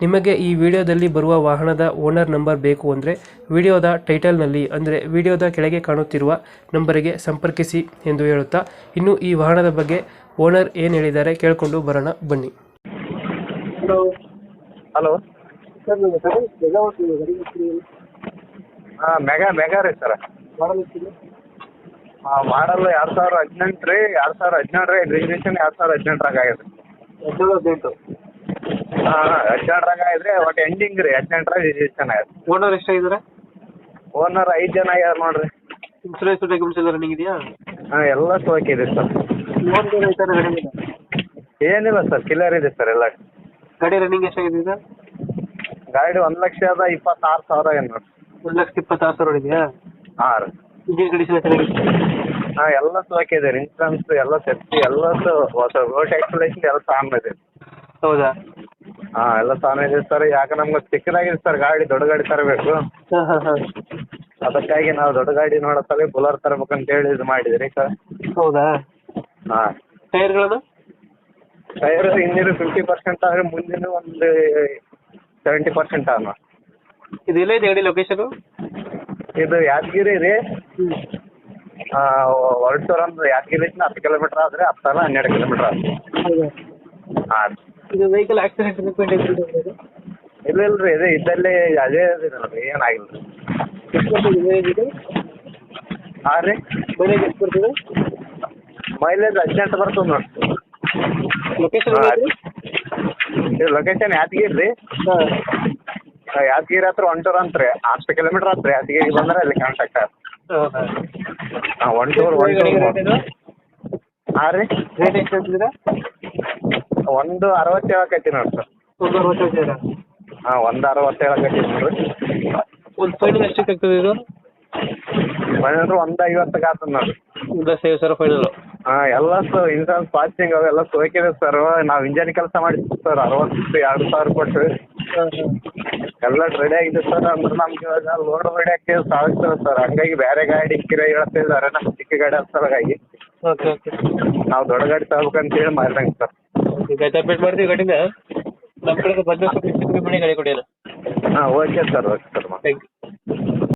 ನಿಮಗೆ ಈ ವಿಡಿಯೋದಲ್ಲಿ ಬರುವ ವಾಹನದ ಓನರ್ ನಂಬರ್ ಬೇಕು ಅಂದರೆ ವಿಡಿಯೋದ ಟೈಟಲ್ನಲ್ಲಿ ಅಂದರೆ ವಿಡಿಯೋದ ಕೆಳಗೆ ಕಾಣುತ್ತಿರುವ ನಂಬರಿಗೆ ಸಂಪರ್ಕಿಸಿ ಎಂದು ಹೇಳುತ್ತಾ ಇನ್ನು ಈ ವಾಹನದ ಬಗ್ಗೆ ಓನರ್ ಏನು ಹೇಳಿದ್ದಾರೆ ಕೇಳಿಕೊಂಡು ಬರೋಣ ಬನ್ನಿ. ಹಲೋ ಹಲೋ ಹಾಂ ಮೆಗಾ ಮೆಗಾ ರೀ ಸರ್. ಹಾಂ ಮಾಡಲ್ ಎರಡು ಸಾವಿರ ಹದಿನೆಂಟು ರೀ ಎರಡು ಸಾವಿರ ಹದಿನೇಳು ರೀ. ರಿಜಿಸ್ಟ್ರೇಷನ್ ಎರಡು ಸಾವಿರ ಹದಿನೆಂಟರಾಗ ಆಗಿದೆ. ಹಾಂ ಹಾಂ ಹದಿನೆಂಟರಾಗ ಇದ್ರೆ ಒಟ್ಟು ಎಂಡಿಂಗ್ ರೀ ಹದಿನೆಂಟರಾಗ ರಿಜಿಸ್ಟ್ರೇಷನ್ ಚೆನ್ನಾಗಿದೆ ಓನರ್ ಎಷ್ಟಾಗಿದ್ದಾರೆ ಓನರ್ ಐದು ಜನ ಆಗ್ಯಾರ ನೋಡ್ರಿ. ಇನ್ಸೂರೆನ್ಸ್ ಡಾಕ್ಯುಮೆಂಟ್ಸ್ ಎಲ್ಲ ರನ್ನಿಂಗ್ ಇದೆಯಾ? ಹಾಂ ಎಲ್ಲ ಇದೆ ಸರ್. ಲೋನ್ ಏನಿಲ್ಲ ಸರ್ ಕ್ಲಿಯರ್ ಇದೆ ಸರ್ ಎಲ್ಲ. ಗಾಡಿ ರನ್ನಿಂಗ್ ಎಷ್ಟಾಗಿದೆ ಇದು ಗಾಡಿ ಒಂದು ಲಕ್ಷದ ಇಪ್ಪತ್ತಾರು ಸಾವಿರ ಏನು ನೋಡಿ ಒಂದು ಲಕ್ಷದ ಇಪ್ಪತ್ತಾರು ಸಾವಿರ ಇದೆಯಾ ಹಾಂ ರೀ. ಇಂಜಿನ್ ಕಂಡೀಷನ್ ಚೆನ್ನಾಗಿದೆ? ಹಾಂ ಎಲ್ಲ ರೀ ಇನ್ಸೂರೆನ್ಸ್ ಎಲ್ಲ ಸೇಫ್ಟಿ ಎಲ್ಲ ಹೊಸ ರೋಡ್ ಎಕ್ಸ್ಪ್ಲೇಷನ್ ಎಲ್ಲ ಸಾಮ್ ಇದೆ. ಹೌದಾ? ಹಾಂ ಎಲ್ಲ ಸಾಮಾನು ಇದೆ ಸರ್ ಯಾಕೆ ನಮ್ಗೆ ಚಿಕ್ಕದಾಗಿದೆ ಸರ್ ಗಾಡಿ ದೊಡ್ಡ ಗಾಡಿ ತರಬೇಕು. ಹಾಂ ಹಾಂ ಹಾಂ. ಅದಕ್ಕಾಗಿ ನಾವು ದೊಡ್ಡ ಗಾಡಿ ನೋಡೋ ಸಲ ಬುಲರ್ ಅಂತ ಹೇಳಿ ಇದು ಮಾಡಿದ್ರಿ ಸರ್. ಹೌದಾ? ಹಾಂ. ಟೈರ್ಗಳನ್ನು ಟೈರ್ ಹಿಂದಿನ ಫಿಫ್ಟಿ ಪರ್ಸೆಂಟ್ ಆದ್ರೆ ಮುಂದಿನ ಒಂದು ಸೆವೆಂಟಿ ಪರ್ಸೆಂಟ್ ಅನ್ನ ಇದು ಎಲ್ಲ ಇದೆ ಗಾಡಿ ಲೊಕೇಶನು ಇದು ಯಾದಗಿರಿ ರೀ. ಹೊರಟೂರ್ ಅಂದ್ರೆ ಯಾದಗಿರಿ ಹತ್ತು ಕಿಲೋಮೀಟರ್ ಆದ್ರೆ ಹತ್ತಲ್ಲ ಹನ್ನೆರಡು ಕಿಲೋಮೀಟರ್ ಆದ್ರೆ. ಹೌದಾ? ಹಾಂ. ಇದು ವೆಹಿಕಲ್ ಆಕ್ಸಿಡೆಂಟ್ ರಿಪೇಂಟ್ ಇಲ್ಲ ಇಲ್ಲ ರೀ ಇದೆ ಇದ್ದಲ್ಲೇ ಅದೇ ಇದೆ ರೀ ಏನಾಗಿಲ್ಲ ರೀ. ಹಾಂ ರೀ? ಮೈಲೇಜ್ ಎಷ್ಟು ಬರ್ತದೆ ಮೈಲೇಜ್ ಹದಿನೆಂಟು ಬರ್ತದೆ ನೋಡಿ ಲೊಕೇಶನ್ ಇದು ಲೊಕೇಶನ್ ಯಾದಗಿರಿ ರೀ. ಹಾಂ. ಯಾದಗಿರಿ ಹತ್ರ ಒಂಟೂರ್ ಅಂತ ರೀ. ಹತ್ತು ಕಿಲೋಮೀಟರ್ ಹತ್ರ ಯಾದಗಿರಿ ಬಂದ್ರೆ ಅಲ್ಲಿ ಕಾಂಟ್ಯಾಕ್ಟ್ ಆಗುತ್ತೆ ಒನ್ ಹಾಂ. ಒಂಟೂರ್ ಒಂಟೂರ್ ಹಾಂ ರೀ? ರೇಟ್ ಎಷ್ಟು ಹೇಳ್ತಿದ್ದೀರಾ ಒಂದು ಅರವತ್ತು ಹೇಳಕತ್ತಿ ನೋಡ್ರಿ ಸರ್. ಹಾ ಅರವತ್ತು ಹೇಳ್ತಿದ್ದೀರಾ ಹಾಂ ಒಂದು ಅರವತ್ತು ಹೇಳಕತ್ತಿ ನೋಡ್ರಿ. ಒಂದು ಫೈನಲ್ ಎಷ್ಟಕ್ಕೆ ಆಗ್ತದೆ ಇದು? ಫೈನಲ್ ಒಂದು ಐವತ್ತಕ್ಕೆ ಆಗ್ತದೆ ನೋಡ್ರಿ. ಒಂದು ಸೇವ್ ಸರ್ ಫೈನಲ್ ಹಾಂ ಎಲ್ಲ ಸರ್ ಇನ್ಸೂರೆನ್ಸ್ ಪಾಸಿಂಗ್ ಅವೆಲ್ಲ ಸೋಕಿದೆ ಸರ್ ನಾವು ಇಂಜನ್ ಕೆಲಸ ಮಾಡಿದ್ವಿ ಸರ್ ಅರವತ್ತು ಎರಡು ಸಾವಿರ ಕೊಟ್ಟು ಎಲ್ಲ ರೆಡಿ ಆಗಿದೆ ಸರ್ ಅಂದ್ರೆ ನಮ್ಗೆ ಇವಾಗ ಲೋಡ್ ಆಗ್ತೀವಿ ಸಾಧಿಸ್ತದೆ ಸರ್ ಹಂಗಾಗಿ ಬೇರೆ ಗಾಡಿ ಕಿರ ಹೇಳ್ತಿದ್ದಾರೆ ನಮ್ಮ ಚಿಕ್ಕ ಗಾಡಿ ಸಲುವಾಗಿ ಓಕೆ ಓಕೆ ನಾವು ದೊಡ್ಡ ಗಾಡಿ ತಗೋಬೇಕಂತ ಹೇಳಿ ಮಾಡಿದಂಗೆ ಸರ್ ಈಗ ಅಪ್ಡೇಟ್ ಮಾಡ್ತೀವಿ ಗಾಡಿನ ನಮ್ಮ ಕಡೆ ಬಂದ ಸ್ವಲ್ಪ ಹೆಚ್ಚು ಕಮ್ಮಿ ಮಾಡಿ ಗಾಡಿ ಕೊಡಿ ಹಾಂ okay sir okay sir thank you